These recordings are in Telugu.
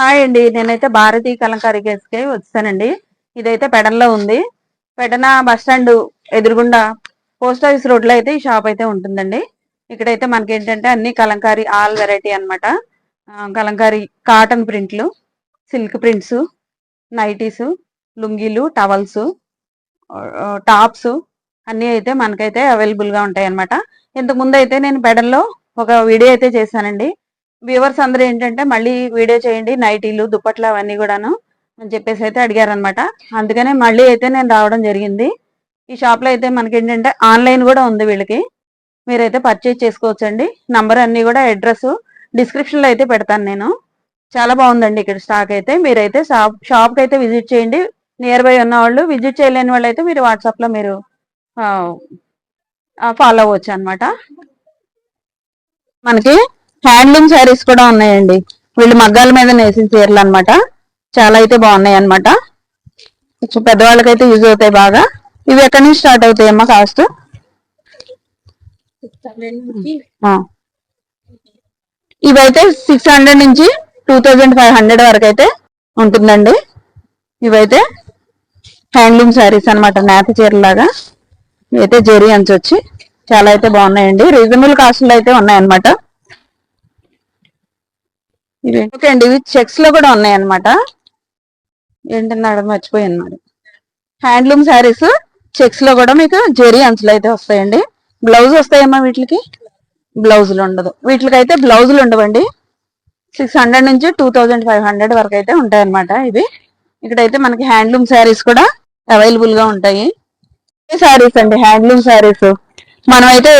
హాయ్ అండి. నేనైతే భారతీయ కలంకారీ గెస్ట్కి వచ్చానండి. ఇదైతే పెడన్లో ఉంది. పెడన బస్ స్టాండ్ ఎదురుగుండా పోస్ట్ ఆఫీస్ రోడ్లో అయితే ఈ షాప్ అయితే ఉంటుందండి. ఇక్కడైతే మనకి ఏంటంటే అన్ని కలంకారీ ఆల్ వెరైటీ అనమాట కలంకారీ కాటన్ ప్రింట్లు సిల్క్ ప్రింట్స్ నైటీస్ లుంగీలు టవల్స్ టాప్స్ అన్ని అయితే మనకైతే అవైలబుల్గా ఉంటాయి అనమాట ఇంతకు ముందు అయితే నేను పెడల్లో ఒక వీడియో అయితే చేశానండి. వ్యూవర్స్ అందరూ ఏంటంటే మళ్ళీ వీడియో చేయండి నైటీలు దుప్పట్లు అవన్నీ కూడాను అని చెప్పేసి అయితే అడిగారనమాట అందుకనే మళ్ళీ అయితే నేను రావడం జరిగింది. ఈ షాప్లో అయితే మనకి ఏంటంటే ఆన్లైన్ కూడా ఉంది వీళ్ళకి. మీరైతే పర్చేజ్ చేసుకోవచ్చండి. నంబర్ అన్నీ కూడా అడ్రస్ డిస్క్రిప్షన్లో అయితే పెడతాను నేను. చాలా బాగుందండి ఇక్కడ స్టాక్ అయితే. మీరైతే షాప్ షాప్కి అయితే విజిట్ చేయండి. నియర్ బై ఉన్న వాళ్ళు విజిట్ చేయలేని వాళ్ళు అయితే మీరు వాట్సాప్లో మీరు ఫాలో అవ్వచ్చు అనమాట మనకి హ్యాండ్లూమ్ శారీస్ కూడా ఉన్నాయండి. వీళ్ళు మగ్గాల మీద నేసిన చీరలు అనమాట చాలా అయితే బాగున్నాయి అనమాట పెద్దవాళ్ళకైతే యూజ్ అవుతాయి బాగా. ఇవి ఎక్కడి నుంచి స్టార్ట్ అవుతాయి అమ్మా కాస్ట్ ఇవైతే సిక్స్ హండ్రెడ్ నుంచి టూ థౌజండ్ ఫైవ్ హండ్రెడ్ వరకు అయితే ఉంటుందండి. ఇవైతే హ్యాండ్లూమ్ శారీస్ అనమాట నేత చీరలాగా. ఇవైతే జెరీ వచ్చి చాలా అయితే బాగున్నాయండి. రీజనబుల్ కాస్ట్లో అయితే ఉన్నాయన్నమాట. ఇవి ఓకే అండి ఇవి చెక్స్లో కూడా ఉన్నాయన్నమాట. ఏంటన్నాడు మర్చిపోయాను మరి. హ్యాండ్లూమ్ శారీస్ చెక్స్లో కూడా మీకు జెరీ అంచులు అయితే వస్తాయండి. బ్లౌజ్ వస్తాయమ్మా వీటికి? బ్లౌజులు ఉండదు. వీటికి అయితే బ్లౌజులు ఉండవండి. సిక్స్ హండ్రెడ్ నుంచి టూ థౌజండ్ ఫైవ్ హండ్రెడ్ వరకు అయితే ఉంటాయి అనమాట ఇవి. ఇక్కడైతే మనకి హ్యాండ్లూమ్ శారీస్ కూడా అవైలబుల్గా ఉంటాయి శారీస్ అండి హ్యాండ్లూమ్ శారీస్? మనమైతే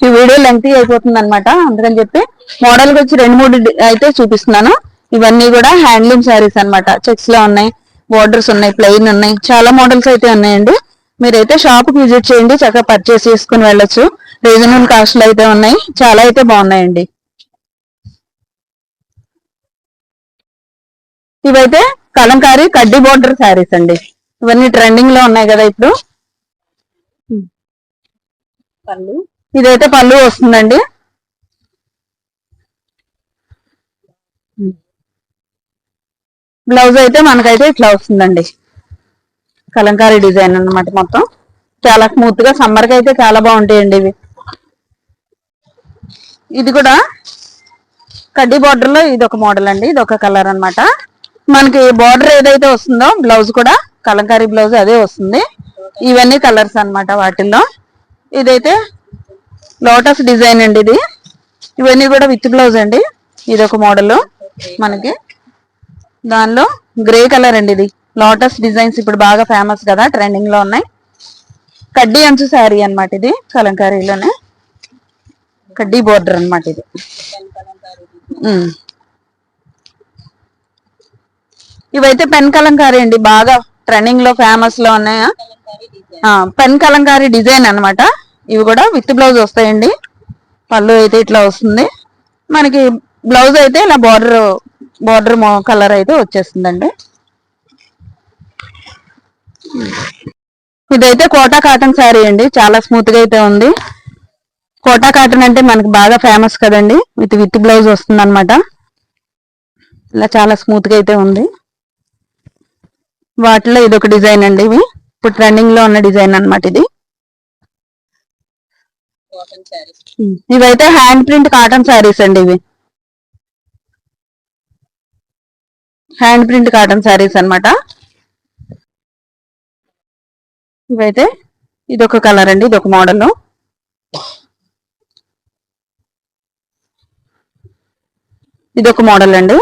ఈ వీడియో లెంగ్త్ అయిపోతుంది అనమాట అందుకని చెప్పి మోడల్ వచ్చి రెండు మూడు అయితే చూపిస్తున్నాను. ఇవన్నీ కూడా హ్యాండ్లూమ్ శారీస్ అనమాట చెక్స్లో ఉన్నాయి బోర్డర్స్ ఉన్నాయి ప్లెయిన్ ఉన్నాయి. చాలా మోడల్స్ అయితే ఉన్నాయండి. మీరైతే షాప్కి విజిట్ చేయండి చక్కగా పర్చేస్ చేసుకుని వెళ్ళొచ్చు. రీజనబుల్ కాస్ట్లు అయితే ఉన్నాయి. చాలా అయితే బాగున్నాయండి. ఇవైతే కలంకారీ కడ్డీ బోర్డర్ శారీస్ అండి. ఇవన్నీ ట్రెండింగ్లో ఉన్నాయి కదా ఇప్పుడు. పళ్ళు. ఇదైతే పళ్ళు వస్తుందండి. బ్లౌజ్ అయితే మనకైతే ఇట్లా వస్తుందండి. కలంకారీ డిజైన్ అన్నమాట మొత్తం. చాలా స్మూత్గా సమ్మర్కి అయితే చాలా బాగుంటాయండి ఇవి. ఇది కూడా కడ్డీ బార్డర్లో ఇది ఒక మోడల్ అండి ఇది ఒక కలర్ అనమాట మనకి బార్డర్ ఏదైతే వస్తుందో బ్లౌజ్ కూడా కలంకారీ బ్లౌజ్ అదే వస్తుంది. ఇవన్నీ కలర్స్ అనమాట వాటిల్లో. ఇదైతే లోటస్ డిజైన్ అండి ఇది. ఇవన్నీ కూడా విత్ బ్లౌజ్ అండి. ఇది ఒక మోడల్ మనకి. దానిలో గ్రే కలర్ అండి ఇది. లోటస్ డిజైన్స్ ఇప్పుడు బాగా ఫేమస్ కదా ట్రెండింగ్లో ఉన్నాయి. కడ్డీ అంచు శారీ అనమాట ఇది కలంకారీలోనే. కడ్డీ బోర్డర్ అన్నమాట ఇది. ఇవైతే పెన్ కలంకారీ అండి బాగా ట్రెండింగ్లో ఫేమస్లో ఉన్నాయా? పెన్ కలంకారీ డిజైన్ అనమాట ఇవి కూడా విత్ బ్లౌజ్ వస్తాయండి. పళ్ళు అయితే ఇట్లా వస్తుంది. మనకి బ్లౌజ్ అయితే ఇలా బార్డర్ బార్డర్ కలర్ అయితే వచ్చేస్తుందండి. ఇదైతే కోటా కాటన్ శారీ అండి. చాలా స్మూత్గా అయితే ఉంది. కోటా కాటన్ అంటే మనకి బాగా ఫేమస్ కదండి. విత్ విత్ బ్లౌజ్ వస్తుంది అనమాట ఇలా చాలా స్మూత్గా అయితే ఉంది. వాటిలో ఇది ఒక డిజైన్ అండి ఇవి. ఇప్పుడు ట్రెండింగ్లో ఉన్న డిజైన్ అన్నమాట ఇది. ఇవైతే హ్యాండ్ ప్రింట్ కాటన్ శారీస్ అండి ఇవి. హ్యాండ్ ప్రింట్ కాటన్ శారీస్ అన్నమాట. ఇవైతే ఇది ఒక కలర్ అండి ఇది ఒక మోడల్ ఇది ఒక మోడల్ అండి.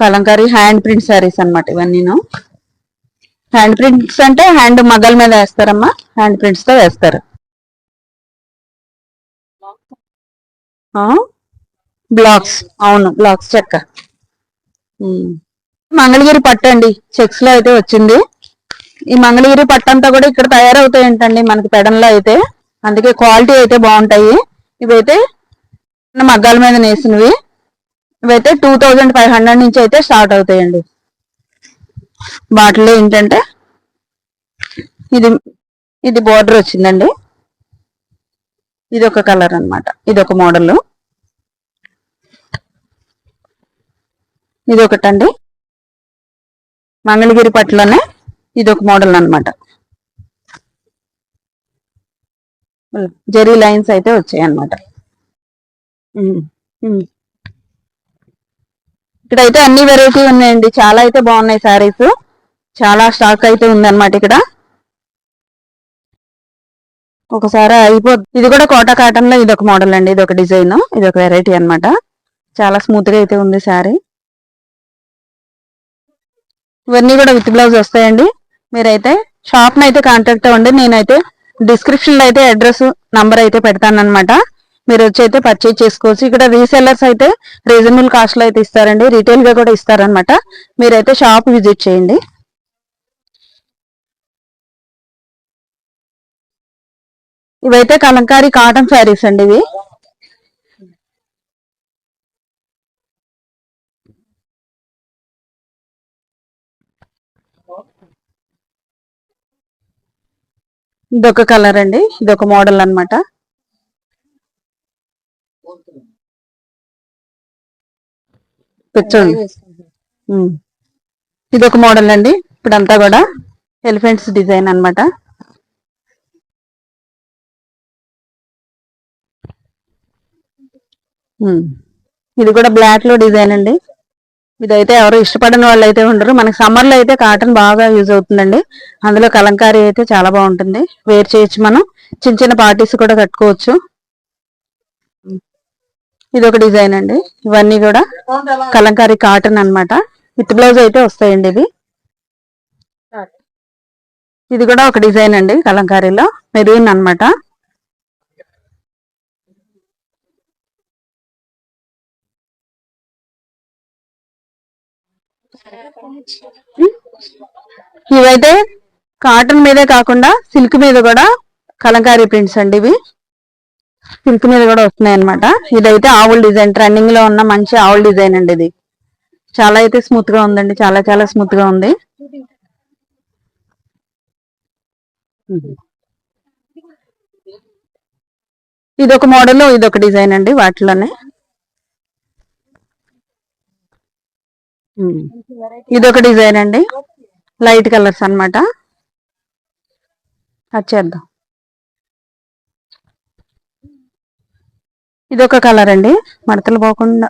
కలంకారీ హ్యాండ్ ప్రింట్ శారీస్ అనమాట ఇవన్నీ హ్యాండ్ ప్రింట్స్ అంటే హ్యాండ్ మగ్గల మీద వేస్తారమ్మా. హ్యాండ్ ప్రింట్స్తో వేస్తారు. బ్లాక్స్ అవును బ్లాక్స్ చెక్క. మంగళగిరి పట్టు అండి. చెక్స్లో అయితే వచ్చింది. ఈ మంగళగిరి పట్టు అంతా కూడా ఇక్కడ తయారవుతాయి ఏంటండి? మనకి పెడంలో అయితే. అందుకే క్వాలిటీ అయితే బాగుంటాయి. ఇవైతే మగ్గాల మీద నేసినవి. ఇవైతే టూ థౌజండ్ ఫైవ్ హండ్రెడ్ నుంచి అయితే స్టార్ట్ అవుతాయండి. వాటిలో ఏంటంటే ఇది ఇది బోర్డర్ వచ్చిందండి. ఇది ఒక కలర్ అన్నమాట. ఇది ఒక మోడల్. ఇది ఒకటండి మంగళగిరి పట్లోనే ఇది ఒక మోడల్ అనమాట జెరీ లైన్స్ అయితే వచ్చాయి ఇక్కడ అయితే ఇక్కడైతే అన్ని వెరైటీ ఉన్నాయండి. చాలా అయితే బాగున్నాయి శారీస్ చాలా స్టాక్ అయితే ఉందన్నమాట ఇక్కడ. ఒకసారి అయిపోద్ది ఇది కూడా కోటా కాటన్లో ఇది ఒక మోడల్ అండి ఇది ఒక డిజైన్ ఇది ఒక వెరైటీ అనమాట చాలా స్మూత్గా అయితే ఉంది సారీ ఇవన్నీ కూడా విత్ బ్లౌజ్ వస్తాయండి. మీరైతే షాప్ అయితే కాంటాక్ట్ అవ్వండి. నేనైతే డిస్క్రిప్షన్లో అయితే అడ్రస్ నంబర్ అయితే పెడతానమాట మీరు వచ్చి అయితే పర్చేజ్ చేసుకోవచ్చు. ఇక్కడ రీసెల్లర్స్ అయితే రీజనబుల్ కాస్ట్లో అయితే ఇస్తారండి. రీటైల్గా కూడా ఇస్తారనమాట మీరైతే షాప్ విజిట్ చేయండి. ఇవైతే కలంకారీ కాటన్ శారీస్ అండి ఇవి. ఇదొక కలర్ అండి. ఇదొక మోడల్ అన్నమాట. కూర్చోండి. ఇదొక మోడల్ అండి. ఇప్పుడంతా కూడా ఎలిఫెంట్స్ డిజైన్ అన్నమాట. ఇది కూడా బ్లాక్లో డిజైన్ అండి. ఇదైతే ఎవరు ఇష్టపడని వాళ్ళు అయితే ఉండరు. మనకి సమ్మర్లో అయితే కాటన్ బాగా యూజ్ అవుతుందండి. అందులో కలంకారీ అయితే చాలా బాగుంటుంది. వేర్ చేయొచ్చు మనం. చిన్న చిన్న పార్టీస్ కూడా కట్టుకోవచ్చు. ఇది ఒక డిజైన్ అండి. ఇవన్నీ కూడా కలంకారీ కాటన్ అనమాట విత్ బ్లౌజ్ అయితే వస్తాయండి ఇవి. ఇది కూడా ఒక డిజైన్ అండి కలంకారీలో. మెరూన్ అన్నమాట. ఇవైతే కాటన్ మీదే కాకుండా సిల్క్ మీద కూడా కలంకారీ ప్రింట్స్ అండి ఇవి. సిల్క్ మీద కూడా వస్తున్నాయి అనమాట ఇదైతే ఆవుల్ డిజైన్ ట్రెండింగ్లో ఉన్న మంచి ఆవుల్ డిజైన్ అండి ఇది. చాలా అయితే స్మూత్గా ఉందండి. చాలా చాలా స్మూత్గా ఉంది. ఇది ఒక మోడల్ ఇది ఒక డిజైన్ అండి వాటిలోనే. ఉమ్. ఇది ఒక డిజైన్ అండి. లైట్ కలర్స్ అన్నమాట. వచ్చేద్దాం ఇది ఒక కలర్ అండి. మడతలు పోకుండా.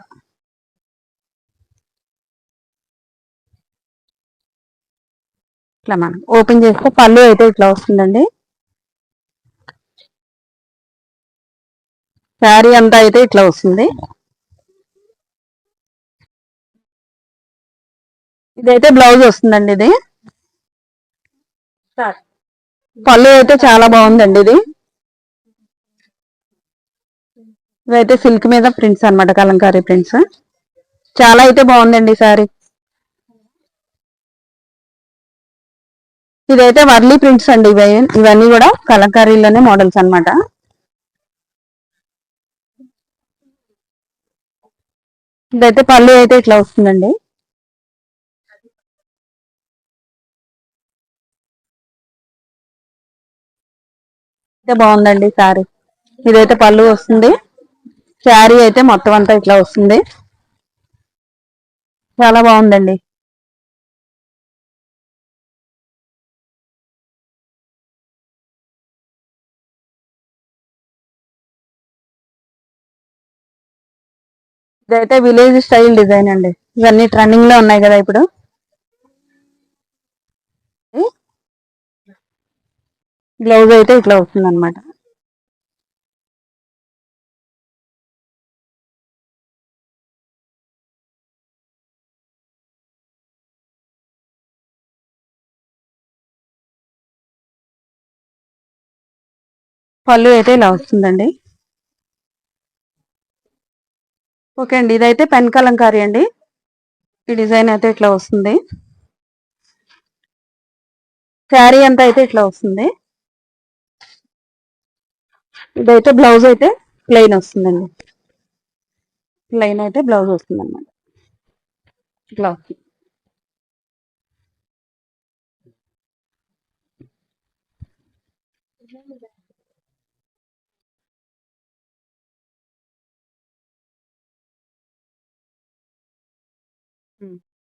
ఇట్లా మనం ఓపెన్ చేస్తే పళ్ళు అయితే ఇట్లా వస్తుందండి. శారీ అంతా అయితే ఇట్లా వస్తుంది. ఇదైతే బ్లౌజ్ వస్తుందండి ఇది. పళ్ళు అయితే చాలా బాగుందండి ఇది. ఇవైతే సిల్క్ మీద ప్రింట్స్ అన్నమాట కలంకారీ ప్రింట్స్. చాలా అయితే బాగుందండి ఈ సారీ. ఇదైతే వర్లీ ప్రింట్స్ అండి ఇవి ఇవన్నీ కూడా కలంకారీలోనే మోడల్స్ అన్నమాట. ఇదైతే పళ్ళు అయితే ఇట్లా వస్తుందండి. అయితే బాగుందండి సారీ ఇదైతే పళ్ళు వస్తుంది. శారీ అయితే మొత్తం అంతా ఇట్లా వస్తుంది. చాలా బాగుందండి. ఇదైతే విలేజ్ స్టైల్ డిజైన్ అండి. ఇవన్నీ ట్రెండింగ్లో ఉన్నాయి కదా ఇప్పుడు. బ్లౌజ్ అయితే ఇట్లా అవుతుంది అనమాట పళ్ళు అయితే ఇలా వస్తుందండి. ఓకే అండి ఇదైతే పెన్ కలంకారీ అండి. ఈ డిజైన్ అయితే ఇట్లా వస్తుంది. శారీ అంతా అయితే ఇట్లా వస్తుంది. ఇదైతే బ్లౌజ్ అయితే ప్లెయిన్ వస్తుందండి. ప్లెయిన్ అయితే బ్లౌజ్ వస్తుంది అనమాట ఇట్లా వస్తుంది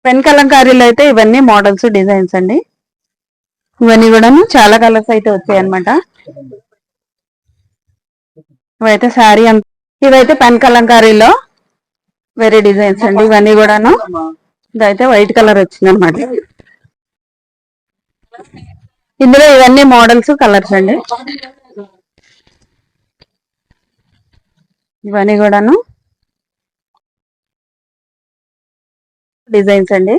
పెన్ కలంకారీలో అయితే ఇవన్నీ మోడల్స్ డిజైన్స్ అండి. ఇవన్నీ కూడాను చాలా కలర్స్ అయితే వచ్చాయి అనమాట ఇవైతే శారీ అంత ఇవైతే పెన్ కలంకారీలో వేరే డిజైన్స్ అండి ఇవన్నీ కూడాను. ఇదైతే వైట్ కలర్ వచ్చింది అనమాట ఇందులో ఇవన్నీ మోడల్స్ కలర్స్ అండి. ఇవన్నీ కూడాను డిజైన్స్ అండి.